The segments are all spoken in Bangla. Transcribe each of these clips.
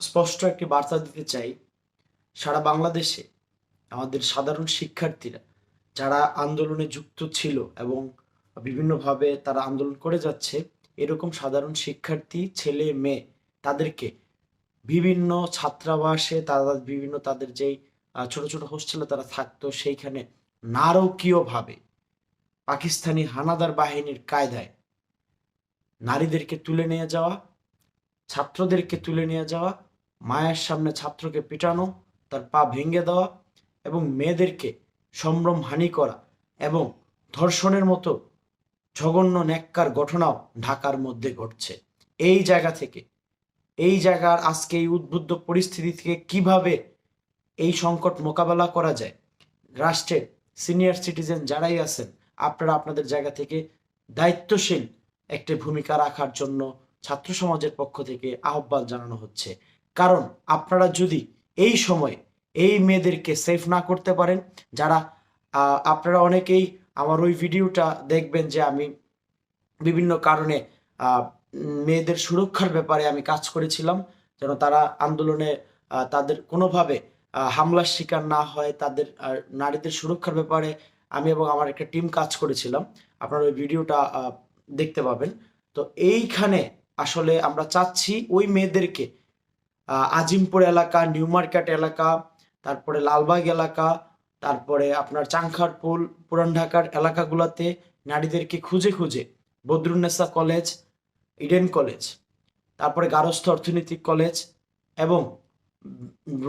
স্পষ্ট একটি বার্তা দিতে চাই, সারা বাংলাদেশে আমাদের সাধারণ শিক্ষার্থীরা যারা আন্দোলনে যুক্ত ছিল এবং বিভিন্নভাবে তারা আন্দোলন করে যাচ্ছে, এরকম সাধারণ শিক্ষার্থী, ছেলে, মেয়ে, তাদেরকে বিভিন্ন ছাত্রাবাসে তারা বিভিন্ন তাদের যেই ছোট ছোট হোস্টেলে তারা থাকতো, সেইখানে নারকীয়ভাবে পাকিস্তানি হানাদার বাহিনীর কায়দায় নারীদেরকে তুলে নিয়ে যাওয়া, ছাত্রদেরকে তুলে নিয়ে যাওয়া মায়ের সামনে ছাত্রকে পিটানো, তার পা ভেঙে দেওয়া এবং মেয়েদেরকে সম্ভ্রম হানি করা এবং ধর্ষণের মতো জঘন্য ন্যাক্কার ঘটনাও ঢাকার মধ্যে ঘটছে। এই জায়গা থেকে, এই জায়গার আজকে এই উদ্বুদ্ধ পরিস্থিতি থেকে কীভাবে এই সংকট মোকাবেলা করা যায়? রাষ্ট্রের সিনিয়র সিটিজেন যারাই আছেন, আপনারা আপনাদের জায়গা থেকে দায়িত্বশীল একটি ভূমিকা রাখার জন্য ছাত্র সমাজের পক্ষ থেকে আহ্বান জানানো হচ্ছে। কারণ আপনারা যদি এই সময় এই মেয়েদেরকে সেফ না করতে পারেন, যারা আপনারা অনেকেই আমার ওই ভিডিওটা দেখবেন যে আমি বিভিন্ন কারণে মেয়েদের সুরক্ষার ব্যাপারে আমি কাজ করেছিলাম, যেন তারা আন্দোলনে তাদের কোনোভাবে হামলার শিকার না হয়, তাদের নারীদের সুরক্ষার ব্যাপারে আমি এবং আমার একটা টিম কাজ করেছিলাম। আপনারা ওই ভিডিওটা দেখতে পাবেন। তো এইখানে আসলে আমরা চাচ্ছি ওই মেয়েদেরকে আজিমপুর এলাকা, নিউ মার্কেট এলাকা, তারপরে লালবাগ এলাকা, তারপরে আপনার চাংখারপুল পুরান ঢাকার এলাকাগুলোতে নারীদেরকে খুঁজে খুঁজে বদরুন্নেসা কলেজ, ইডেন কলেজ, তারপরে গারস্থ অর্থনৈতিক কলেজ এবং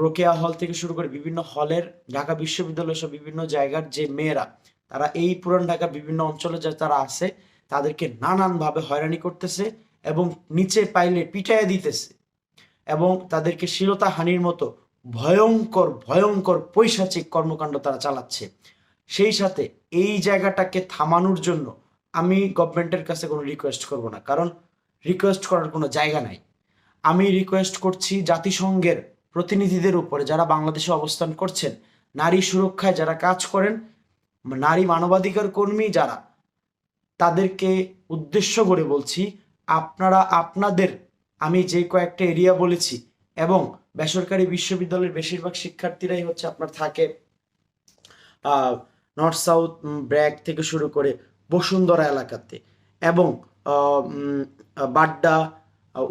রোকেয়া হল থেকে শুরু করে বিভিন্ন হলের, ঢাকা বিশ্ববিদ্যালয় সহ বিভিন্ন জায়গার যে মেয়েরা, তারা এই পুরান ঢাকার বিভিন্ন অঞ্চলে যা তারা আছে, তাদেরকে নানানভাবে হয়রানি করতেছে এবং নিচে পাইলে পিটাইয়া দিতেছে। এবং তাদেরকে শিলতা হানির মতো ভয়ঙ্কর ভয়ঙ্কর পৈশাচিক কর্মকাণ্ড তারা চালাচ্ছে। সেই সাথে এই জায়গাটাকে থামানোর জন্য আমি গভর্নমেন্টের কাছে কোনো রিকোয়েস্ট করব না, কারণ রিকোয়েস্ট করার কোনো জায়গা নাই। আমি রিকোয়েস্ট করছি জাতিসংঘের প্রতিনিধিদের উপরে যারা বাংলাদেশে অবস্থান করছেন, নারী সুরক্ষায় যারা কাজ করেন, নারী মানবাধিকার কর্মী যারা, তাদেরকে উদ্দেশ্য করে বলছি, আপনারা আপনাদের আমি যে কয়েকটা এরিয়া বলেছি এবং বেসরকারি বিশ্ববিদ্যালয়ের বেশিরভাগ শিক্ষার্থীরাই হচ্ছে আপনার থাকে নর্থ সাউথ ব্র্যাক থেকে শুরু করে বসুন্ধরা এলাকাতে এবং বাড্ডা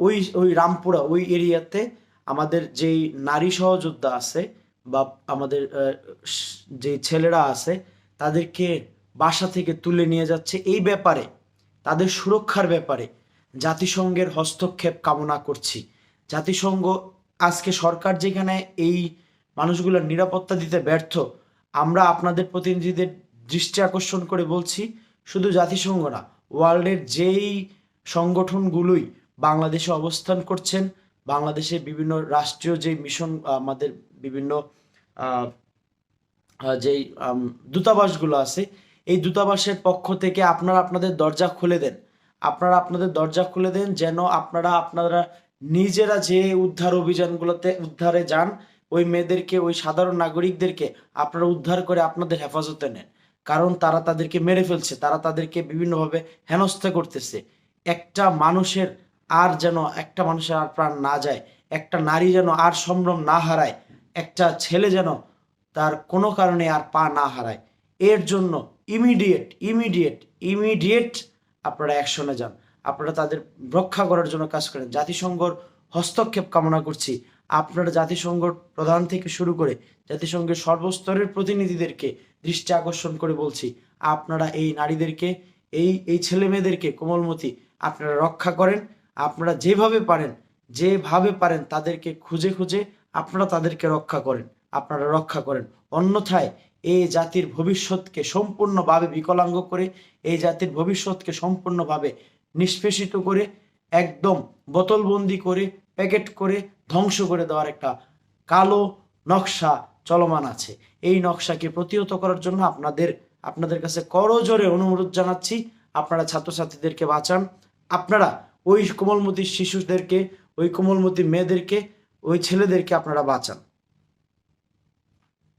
ওই ওই রামপুরা, ওই এরিয়াতে আমাদের যেই নারী সহযোদ্ধা আছে বা আমাদের যে ছেলেরা আছে তাদেরকে বাসা থেকে তুলে নিয়ে যাচ্ছে। এই ব্যাপারে, তাদের সুরক্ষার ব্যাপারে জাতিসংঘের হস্তক্ষেপ কামনা করছি। জাতিসংঘ আজকে সরকার যেখানে এই মানুষগুলোর নিরাপত্তা দিতে ব্যর্থ, আমরা আপনাদের প্রতিনিধিদের দৃষ্টি আকর্ষণ করে বলছি, শুধু জাতিসংঘ না, ওয়ার্ল্ডের যেই সংগঠনগুলোই বাংলাদেশে অবস্থান করছেন, বাংলাদেশে বিভিন্ন রাষ্ট্রীয় যে মিশন, আমাদের বিভিন্ন যেই দূতাবাসগুলো আছে, এই দূতাবাসের পক্ষ থেকে আপনারা আপনাদের দরজা খুলে দেন। আপনারা আপনাদের দরজা খুলে দেন, যেন আপনারা আপনারা নিজেরা যে উদ্ধার অভিযানগুলোতে উদ্ধারে যান, ওই মেয়েদেরকে, ওই সাধারণ নাগরিকদেরকে আপনারা উদ্ধার করে আপনাদের হেফাজতে নেন। কারণ তারা তাদেরকে মেরে ফেলছে, তারা তাদেরকে বিভিন্নভাবে হেনস্থা করতেছে। একটা মানুষের আর যেন, একটা মানুষের আর প্রাণ না যায়, একটা নারী যেন আর সম্ভ্রম না হারায়, একটা ছেলে যেন তার কোনো কারণে আর পা না হারায়। এর জন্য ইমিডিয়েট ইমিডিয়েট ইমিডিয়েট আপনারা অ্যাকশনে যান। আপনারা তাদের রক্ষা করার জন্য কাজ করেন। জাতিসংঘর হস্তক্ষেপ কামনা করছি। আপনারা জাতিসংঘ প্রধান থেকে শুরু করে জাতিসংঘের সর্বস্তরের প্রতিনিধিদেরকে দৃষ্টি আকর্ষণ করে বলছি, আপনারা এই নারীদেরকে, এই এই ছেলে মেয়েদেরকে কোমলমতি, আপনারা রক্ষা করেন। আপনারা যেভাবে পারেন যেভাবে পারেন, তাদেরকে খুঁজে খুঁজে আপনারা তাদেরকে রক্ষা করেন। আপনারা রক্ষা করেন। অন্যথায় এই জাতির ভবিষ্যৎকে সম্পূর্ণভাবে বিকলাঙ্গ করে, এই জাতির ভবিষ্যৎকে সম্পূর্ণভাবে নিষ্পেষিত করে, একদম বোতলবন্দি করে, প্যাকেট করে ধ্বংস করে দেওয়ার একটা কালো নকশা চলমান আছে। এই নকশাকে প্রতিহত করার জন্য আপনাদের আপনাদের কাছে করজোরে অনুরোধ জানাচ্ছি, আপনারা ছাত্রছাত্রীদেরকে বাঁচান। আপনারা ওই কোমলমতি শিশুদেরকে, ওই কোমলমতি মেয়েদেরকে, ওই ছেলেদেরকে আপনারা বাঁচান।